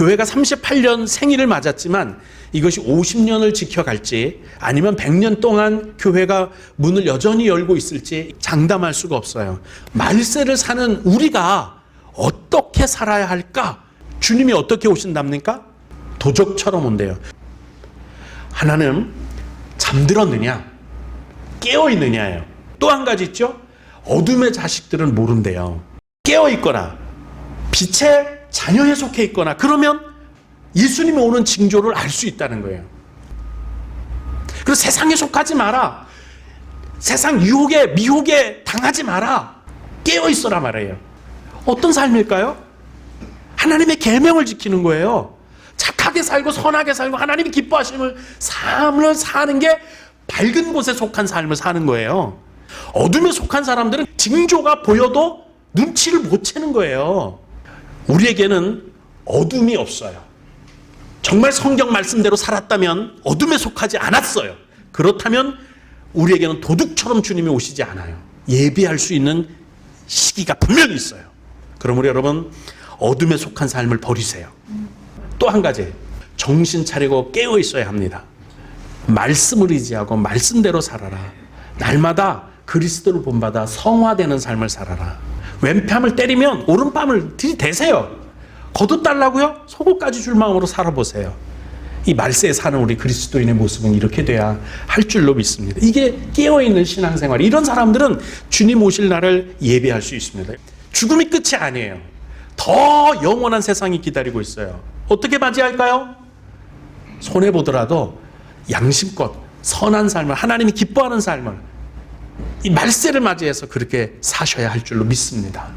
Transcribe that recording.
교회가 38년 생일을 맞았지만 이것이 50년을 지켜갈지 아니면 100년 동안 교회가 문을 여전히 열고 있을지 장담할 수가 없어요. 말세를 사는 우리가 어떻게 살아야 할까? 주님이 어떻게 오신답니까? 도적처럼 온대요. 하나는 잠들었느냐? 깨어있느냐예요. 또 한 가지 있죠? 어둠의 자식들은 모른대요. 깨어있거나 빛의 자녀에 속해 있거나 그러면 예수님이 오는 징조를 알 수 있다는 거예요. 그래서 세상에 속하지 마라. 세상 유혹에 미혹에 당하지 마라. 깨어 있어라 말이에요. 어떤 삶일까요? 하나님의 계명을 지키는 거예요. 착하게 살고 선하게 살고 하나님이 기뻐하시는 삶을 사는 게 밝은 곳에 속한 삶을 사는 거예요. 어둠에 속한 사람들은 징조가 보여도 눈치를 못 채는 거예요. 우리에게는 어둠이 없어요. 정말 성경 말씀대로 살았다면 어둠에 속하지 않았어요. 그렇다면 우리에게는 도둑처럼 주님이 오시지 않아요. 예비할 수 있는 시기가 분명히 있어요. 우리 여러분 어둠에 속한 삶을 버리세요. 또 한 가지 정신 차리고 깨어 있어야 합니다. 말씀을 의지하고 말씀대로 살아라. 날마다 그리스도를 본받아 성화되는 삶을 살아라. 왼뺨을 때리면 오른뺨을 들이대세요. 거듭 달라고요? 속옷까지 줄 마음으로 살아보세요. 이 말세에 사는 우리 그리스도인의 모습은 이렇게 돼야 할 줄로 믿습니다. 이게 깨어있는 신앙생활. 이런 사람들은 주님 오실 날을 예배할 수 있습니다. 죽음이 끝이 아니에요. 더 영원한 세상이 기다리고 있어요. 어떻게 맞이할까요? 손해보더라도 양심껏 선한 삶을, 하나님이 기뻐하는 삶을, 이 말세를 맞이해서 그렇게 사셔야 할 줄로 믿습니다.